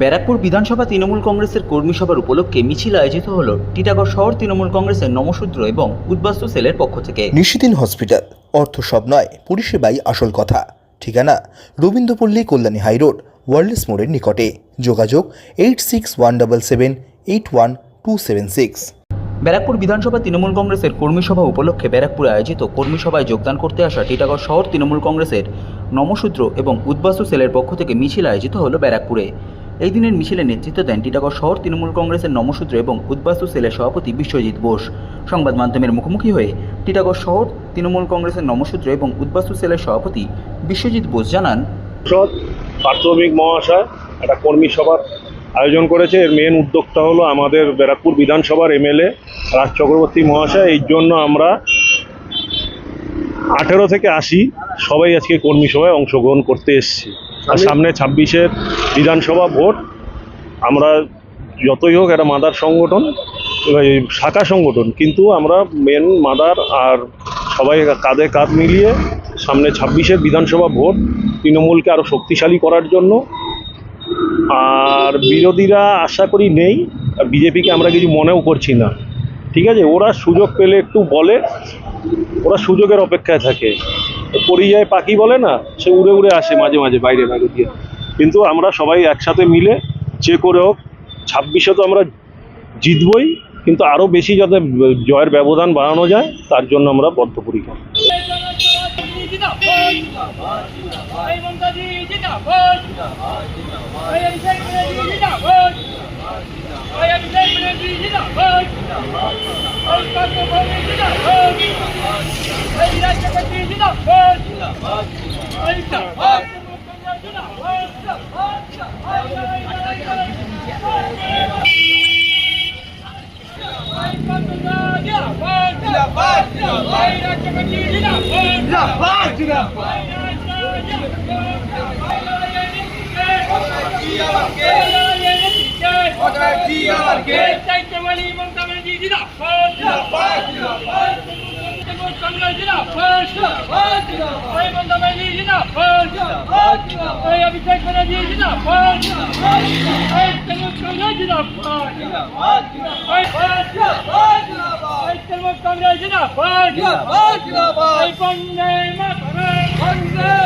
ব্যারাকপুর বিধানসভা তৃণমূল কংগ্রেসের কর্মী সভার উপলক্ষে মিছিল আয়োজিত হল টিটাগড় শহর তৃণমূল কংগ্রেসের নমশূদ্র এবং উদ্বাস্তু সেলের পক্ষ থেকে। নিশিদিন হসপিটাল অর্থ সব নয় পরিষেবাই আসল কথা। ঠিকানা রবীন্দ্রপল্লী কল্যাণী হাইরোড ওয়ার্ল্ডস মোড়ের নিকটে। যোগাযোগ eight six one double seven eight one two seven six. Barrackpore বিধানসভা তৃণমূল কংগ্রেসের কর্মী সভা উপলক্ষে ব্যারাকপুরে আয়োজিত কর্মী সভায় যোগদান করতে আসা টিটাগড় শহর তৃণমূল কংগ্রেসের নমশূদ্র এবং উদ্বাস্তু সেলের পক্ষ থেকে মিছিল আয়োজিত হল ব্যারাকপুরে। এই দিনের মিছিলে নেতৃত্ব দেন টিটাগড় শহর তৃণমূল কংগ্রেসের নমশূদ্র এবং উদ্বাস্তু সেলের সভাপতি বিশ্বজিৎ বোস। সংবাদ মাধ্যমের মুখোমুখি হয়ে টিটাগড় শহর তৃণমূল কংগ্রেসের নমশূদ্র এবং উদ্বাস্তু সেলের সভাপতি বিশ্বজিৎ বোস জানান প্রাথমিক মহাশয়, একটা কর্মী সভার আয়োজন করেছে। এর মেন উদ্যোক্তা হলো আমাদের ব্যারাকপুর বিধানসভার এমএলএ রাজ চক্রবর্তী মহাশয়। এই জন্য আমরা আঠেরো থেকে আশি সবাই আজকে কর্মী সভায় অংশগ্রহণ করতে এসেছি। আর সামনে ছাব্বিশের বিধানসভা ভোট। আমরা যতই হোক একটা মাদার সংগঠন শাখা সংগঠন কিন্তু আমরা মেন মাদার আর সবাই কাঁধে কাঁধ মিলিয়ে সামনে ছাব্বিশের বিধানসভা ভোট তৃণমূলকে আরও শক্তিশালী করার জন্য। আর বিরোধীরা আশা করি নেই আর বিজেপিকে আমরা কিছু মনেও করছি না। ঠিক আছে? ওরা সুযোগ পেলে একটু বলে ওরা সুযোগের অপেক্ষায় থাকে। পরিযায় পাখি বলে না, সে উড়ে উড়ে আসে মাঝে মাঝে বাইরে বাইরে দিয়ে। কিন্তু আমরা সবাই একসাথে মিলে যে করে হোক, ছাব্বিশে তো আমরা জিতবই, কিন্তু আরও বেশি যাতে জয়ের ব্যবধান বাড়ানো যায়, তার জন্য আমরা বদ্ধপরিকর। জিন্দাবাদ। ভাই অভিষেক ব্যানার্জি জিন্দাবাদ ভাই অভিষেক ব্যানার্জি জিন্দাবাদ ভাই পার্থ ভৌমিক জিন্দাবাদ ভাই রাজ চক্রবর্তী জিন্দাবাদ ভাই জিন্দাবাদ জিন্দাবাদ ভাই রাজ চক্রবর্তী জিন্দাবাদ অভিষেক